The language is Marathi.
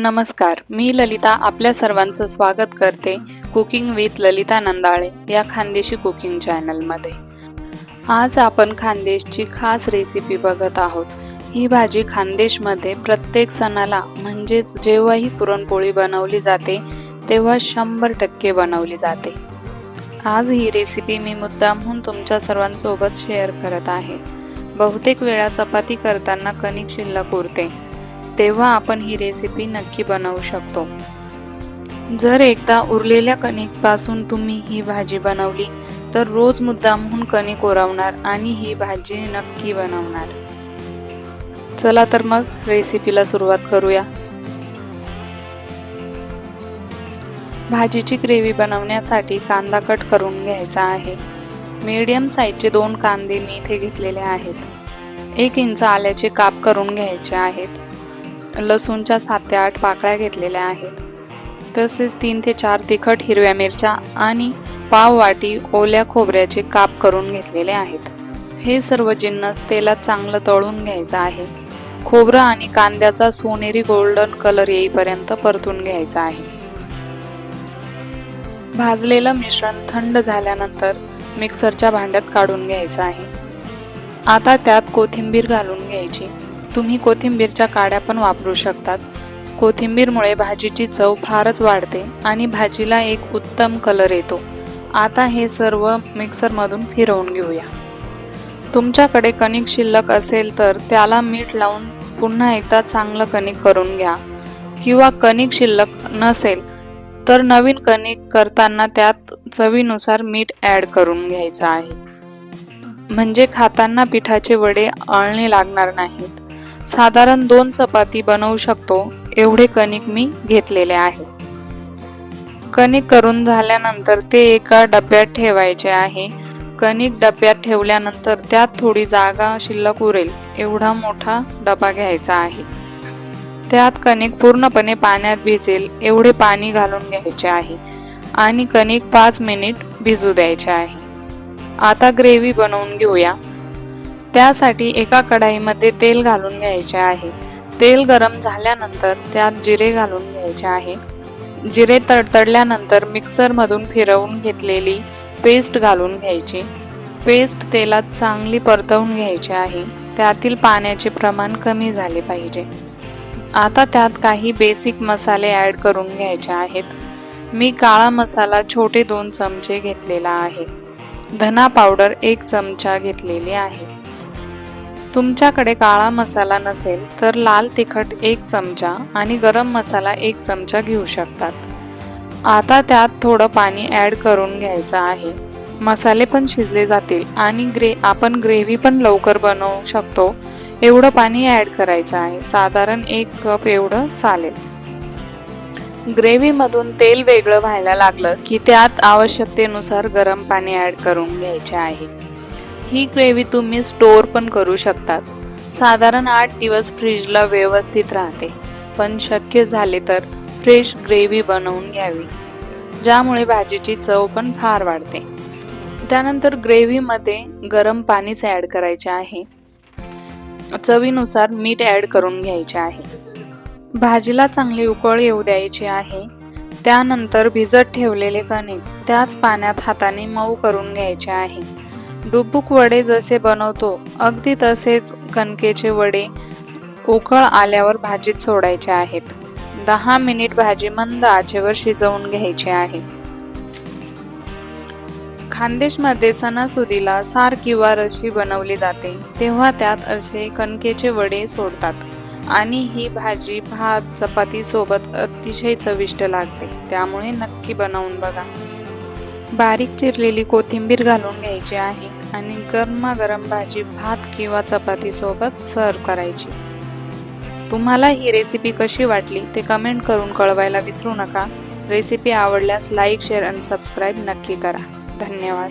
नमस्कार मी ललिता आपल्या सर्वांचं स्वागत करते कुकिंग विथ ललिता नंदाळे या खानदेशी कुकिंग चॅनलमध्ये. आज आपण खानदेशची खास रेसिपी बघत आहोत. ही भाजी खानदेशमध्ये प्रत्येक सणाला म्हणजेच जेव्हाही पुरणपोळी बनवली जाते तेव्हा शंभर टक्के बनवली जाते. आज ही रेसिपी मी मुद्दामहून तुमच्या सर्वांसोबत शेअर करत आहे. बहुतेक वेळा चपाती करताना कणिक शिल्लक उरते. तेव्हा आपण ही रेसिपी नक्की बनवू शकतो. जर एकदा उरलेल्या कणिकपासून तुम्ही ही भाजी बनवली तर रोज मुद्दामहून कणिक ओरवणार आणि ही भाजी नक्की बनवणार. चला तर मग रेसिपीला सुरुवात करूया. भाजीची ग्रेव्ही बनवण्यासाठी कांदा कट करून घ्यायचा आहे. मीडियम साईजचे दोन कांदे मी इथे घेतलेले आहेत. एक इंच आल्याचे काप करून घ्यायचे आहेत. लसूणच्या सात ते आठ पाकळ्या घेतलेल्या आहेत. तसेच तीन ते चार तिखट हिरव्या मिरच्या आणि पाव वाटी ओल्या खोबऱ्याचे काप करून घेतलेले आहेत. हे सर्व जिन्नस तेलात चांगलं तळून घ्यायचं आहे. खोबरं आणि कांद्याचा सोनेरी गोल्डन कलर येईपर्यंत परतून घ्यायचा आहे. भाजलेलं मिश्रण थंड झाल्यानंतर मिक्सरच्या भांड्यात काढून घ्यायचं आहे. आता त्यात कोथिंबीर घालून घ्यायची. तुम्ही कोथिंबीरच्या काड्या पण वापरू शकतात. कोथिंबीरमुळे भाजीची चव फारच वाढते आणि भाजीला एक उत्तम कलर येतो. आता हे सर्व मिक्सरमधून फिरवून घेऊया. तुमच्याकडे कणिक शिल्लक असेल तर त्याला मीठ लावून पुन्हा एकदा चांगलं कणिक करून घ्या. किंवा कणिक शिल्लक नसेल तर नवीन कणिक करताना त्यात चवीनुसार मीठ ॲड करून घ्यायचं आहे. म्हणजे खाताना पिठाचे वडे अळणे लागणार नाहीत. साधारण दोन चपाती बनवू शकतो एवढे कणिक मी घेतलेले आहे. कणिक करून झाल्यानंतर ते एका डब्यात ठेवायचे आहे. कणिक डब्यात ठेवल्यानंतर त्यात थोडी जागा शिल्लक उरेल एवढा मोठा डबा घ्यायचा आहे. त्यात कणिक पूर्णपणे पाण्यात भिजेल एवढे पाणी घालून घ्यायचे आहे. आणि कणिक पाच मिनिट भिजू द्यायचे आहे. आता ग्रेव्ही बनवून घेऊया. त्यासाठी एका कढाईमध्ये तेल घालून घ्यायचे आहे. तेल गरम झाल्यानंतर त्यात जिरे घालून घ्यायचे आहे. जिरे तडतडल्यानंतर मिक्सरमधून फिरवून घेतलेली पेस्ट घालून घ्यायची. पेस्ट तेलात चांगली परतवून घ्यायची आहे. त्यातील पाण्याचे प्रमाण कमी झाले पाहिजे. आता त्यात काही बेसिक मसाले ॲड करून घ्यायचे आहेत. मी काळा मसाला छोटे दोन चमचे घेतलेला आहे. धना पावडर एक चमचा घेतलेली आहे. तुमच्याकडे काळा मसाला नसेल तर लाल तिखट एक चमचा आणि गरम मसाला एक चमचा घेऊ शकतात. आता त्यात थोडं पाणी ॲड करून घ्यायचं आहे. मसाले पण शिजले जातील आणि ग्रे आपण ग्रेव्ही पण लवकर बनवू शकतो. एवढं पाणी ॲड करायचं आहे. साधारण एक कप एवढं चालेल. ग्रेव्हीमधून तेल वेगळं व्हायला लागलं की त्यात आवश्यकतेनुसार गरम पाणी ॲड करून घ्यायचे आहे. ही ग्रेव्ही तुम्ही स्टोअर पण करू शकतात. साधारण आठ दिवस फ्रीजला व्यवस्थित राहते. पण शक्य झाले तर फ्रेश ग्रेव्ही बनवून घ्यावी. ज्यामुळे भाजीची चव पण फार वाढते. त्यानंतर ग्रेव्हीमध्ये गरम पाणीच ॲड करायचे आहे. चवीनुसार मीठ ॲड करून घ्यायचे आहे. भाजीला चांगली उकळ येऊ द्यायची आहे. त्यानंतर भिजत ठेवलेले कणिक त्याच पाण्यात हाताने मऊ करून घ्यायचे आहे. डुबुक वडे जसे बनवतो अगदी तसेच कणकेचे वडे उकळ आल्यावर भाजीत सोडायचे आहेत. दहा मिनिट भाजी मंद आचेवर शिजवून घ्यायची आहे. खानदेशमध्ये सणासुदीला सार किंवा रशी बनवली जाते तेव्हा त्यात असे कणकेचे वडे सोडतात आणि ही भाजी भात चपाती सोबत अतिशय चविष्ट लागते त्यामुळे नक्की बनवून बघा. बारीक चिरलेली कोथिंबीर घालून घ्यायची आहे आणि गरमागरम भाजी भात किंवा चपातीसोबत सर्व करायची. तुम्हाला ही रेसिपी कशी वाटली ते कमेंट करून कळवायला विसरू नका. रेसिपी आवडल्यास लाईक शेअर आणि सबस्क्राईब नक्की करा. धन्यवाद.